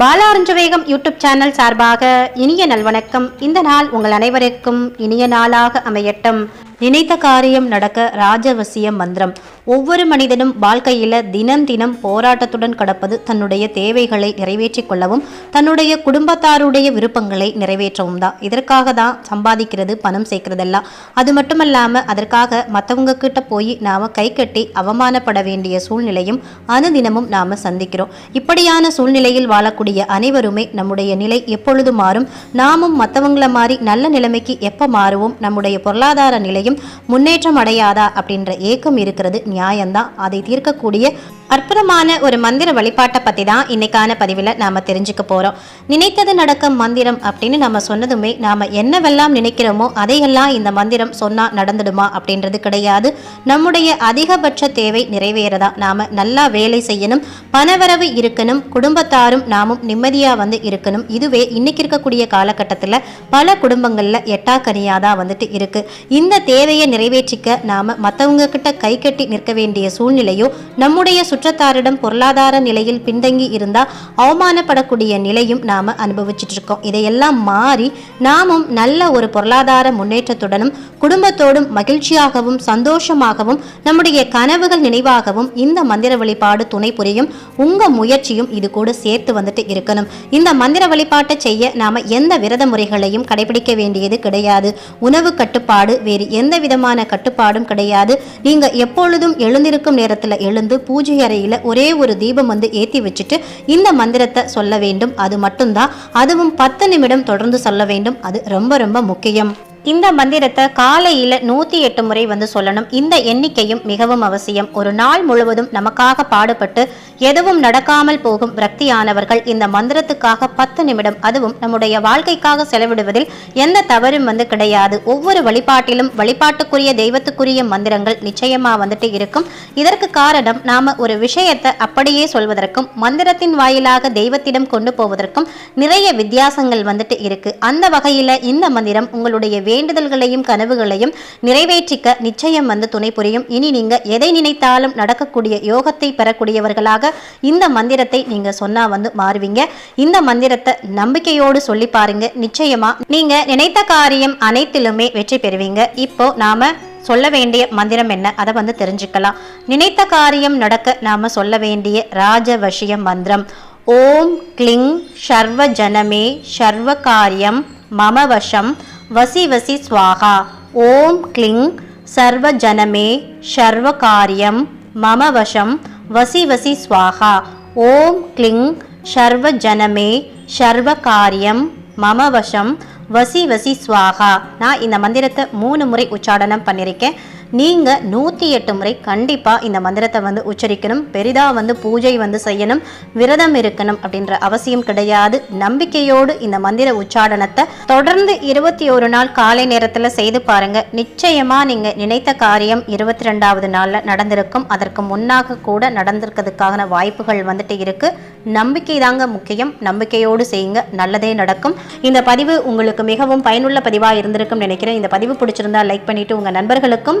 பாலாரஞ்சவேகம் YouTube channel சார்பாக இனிய நல்வணக்கம் இந்த நாள் உங்கள் அனைவருக்கும் இனிய நாளாக அமையட்டும். நினைத்த காரியம் நடக்க ராஜவசிய மந்திரம். ஒவ்வொரு மனிதனும் வாழ்க்கையில தினம் தினம் போராட்டத்துடன் கடப்பது தன்னுடைய தேவைகளை நிறைவேற்றிக் கொள்ளவும் தன்னுடைய குடும்பத்தாருடைய விருப்பங்களை நிறைவேற்றவும் தான். இதற்காக தான் சம்பாதிக்கிறது பணம் சேர்க்கிறதெல்லாம். அது மட்டுமல்லாம அதற்காக மற்றவங்க கிட்ட போய் நாம கை கட்டி அவமானப்பட வேண்டிய சூழ்நிலையும் அனுதினமும் நாம சந்திக்கிறோம். இப்படியான சூழ்நிலையில் வாழக்கூடிய அனைவருமே நம்முடைய நிலை எப்பொழுது மாறும்? நாமும் மற்றவங்கள மாதிரி நல்ல நிலைமைக்கு எப்ப மாறுவோம்? நம்முடைய பொருளாதார நிலையும் முன்னேற்றம் அடையாதா? அப்படின்ற ஏக்கம் இருக்கிறது நியாயம்தான். அதை தீர்க்கக்கூடிய அற்புதமான ஒரு மந்திர வழிபாட்டை பற்றி தான் இன்னைக்கான பதிவில் நாம் தெரிஞ்சுக்க போகிறோம் நினைத்தது நடக்கும் மந்திரம் அப்படின்னு நம்ம சொன்னதுமே நாம் என்னவெல்லாம் நினைக்கிறோமோ அதையெல்லாம் இந்த மந்திரம் சொன்னால் நடந்துடுமா அப்படின்றது கிடையாது. நம்முடைய அதிகபட்ச தேவை நிறைவேறதா நாம் நல்லா வேலை செய்யணும் பணவரவு இருக்கணும் குடும்பத்தாரும் நாமும் நிம்மதியாக வந்து இருக்கணும். இதுவே இன்னைக்கு இருக்கக்கூடிய காலகட்டத்தில் பல குடும்பங்களில் எட்டாக்கனியாக தான் வந்துட்டு இருக்கு. இந்த தேவையை நிறைவேற்றிக்க நாம் மற்றவங்க கிட்ட கை கட்டி நிற்க வேண்டிய சூழ்நிலையோ நம்முடைய சுற்றத்தாரிடம் பொருளாதார நிலையில் பின்தங்கி இருந்தால் அவமானப்படக்கூடிய நிலையும் நாம் அனுபவிச்சுட்டு இருக்கோம். இதையெல்லாம் மாறி நாமும் நல்ல ஒரு பொருளாதார முன்னேற்றத்துடனும் குடும்பத்தோடும் மகிழ்ச்சியாகவும் சந்தோஷமாகவும் நம்முடைய கனவுகள் நினைவாகவும் இந்த மந்திர வழிபாடு துணை புரியும். உங்க முயற்சியும் இது கூட சேர்த்து வந்துட்டு இருக்கணும். இந்த மந்திர வழிபாட்டை செய்ய நாம எந்த விரத முறைகளையும் கடைபிடிக்க வேண்டியது கிடையாது. உணவு கட்டுப்பாடு வேறு எந்த விதமான கட்டுப்பாடும் கிடையாது. நீங்க எப்பொழுதும் எழுந்திருக்கும் நேரத்தில் எழுந்து பூஜை அறையில் ஒரே ஒரு தீபம் வந்து ஏத்தி வச்சுட்டு இந்த மந்திரத்தை சொல்ல வேண்டும். அது மட்டும்தான். அதுவும் பத்து நிமிடம் தொடர்ந்து சொல்ல வேண்டும். அது ரொம்ப ரொம்ப முக்கியம். இந்த மந்திரத்தை காலையில் நூற்றி எட்டு முறை வந்து சொல்லணும். இந்த எண்ணிக்கையும் மிகவும் அவசியம். ஒரு நாள் முழுவதும் நமக்காக பாடுபட்டு எதுவும் நடக்காமல் போகும் விரக்தியானவர்கள் இந்த மந்திரத்துக்காக பத்து நிமிடம் அதுவும் நம்முடைய வாழ்க்கைக்காக செலவிடுவதில் எந்த தவறும் வந்து கிடையாது. ஒவ்வொரு வழிபாட்டிலும் வழிபாட்டுக்குரிய தெய்வத்துக்குரிய மந்திரங்கள் நிச்சயமா வந்துட்டு இருக்கும். இதற்கு காரணம் நாம ஒரு விஷயத்தை அப்படியே சொல்வதற்கும் மந்திரத்தின் வாயிலாக தெய்வத்திடம் கொண்டு போவதற்கும் நிறைய வித்தியாசங்கள் வந்துட்டு இருக்கு. அந்த வகையில இந்த மந்திரம் உங்களுடைய வேண்டுதல்களையும் கனவுகளையும் நிறைவேற்றிக்க நிச்சயம் வந்து துணை புரியும். இனி நீங்க எதை நினைத்தாலும் நடக்கக்கூடிய யோகத்தை பெறக்கூடியவர்களாக இந்த மந்திரத்தை நீங்க சொன்னா வந்து மாறுவீங்க. இந்த மந்திரத்தை நம்பிக்கையோடு சொல்லி பாருங்க. நிச்சயமா நீங்க நினைத்த காரியம் அனைத்திலுமே வெற்றி பெறுவீங்க. இப்போ நாம சொல்ல வேண்டிய மந்திரம் என்ன? அதை வந்து தெரிஞ்சுக்கலாம். நினைத்த காரியம் நடக்க நாம சொல்ல வேண்டிய ராஜவசிய மந்திரம். ஓம் கிளிங் சர்வ ஜனமே சர்வ காரியம் மமவசம் வசி வசி ஸ்வாகா ஓம் கிளிங் சர்வ ஜனமே சர்வ காரியம் மம வசம் வசி வசி ஸ்வாகா ஓம் கிளிங் சர்வ ஜனமே சர்வ காரியம் மம வசம் வசி வசி ஸ்வாகா நான் இந்த மந்திரத்தை மூணு முறை உச்சாடனம் பண்ணியிருக்கேன். நீங்கள் நூற்றி எட்டு முறை கண்டிப்பாக இந்த மந்திரத்தை வந்து உச்சரிக்கணும். பெரிதாக வந்து பூஜை வந்து செய்யணும். விரதம் இருக்கணும் அப்படின்ற அவசியம் கிடையாது. நம்பிக்கையோடு இந்த மந்திர உச்சாடனத்தை தொடர்ந்து இருபத்தி ஒரு நாள் காலை நேரத்தில் செய்து பாருங்கள் நிச்சயமாக நீங்கள் நினைத்த காரியம் இருபத்தி ரெண்டாவது நாளில் நடந்திருக்கும். அதற்கு முன்னாக கூட நடந்திருக்கிறதுக்கான வாய்ப்புகள் வந்துட்டு இருக்குது நம்பிக்கை தாங்க முக்கியம். நம்பிக்கையோடு செய்யுங்க. நல்லதே நடக்கும். இந்த பதிவு உங்களுக்கு மிகவும் பயனுள்ள பதிவாக இருந்திருக்கும் நினைக்கிறேன். இந்த பதிவு பிடிச்சிருந்தா லைக் பண்ணிவிட்டு உங்கள் நண்பர்களுக்கும்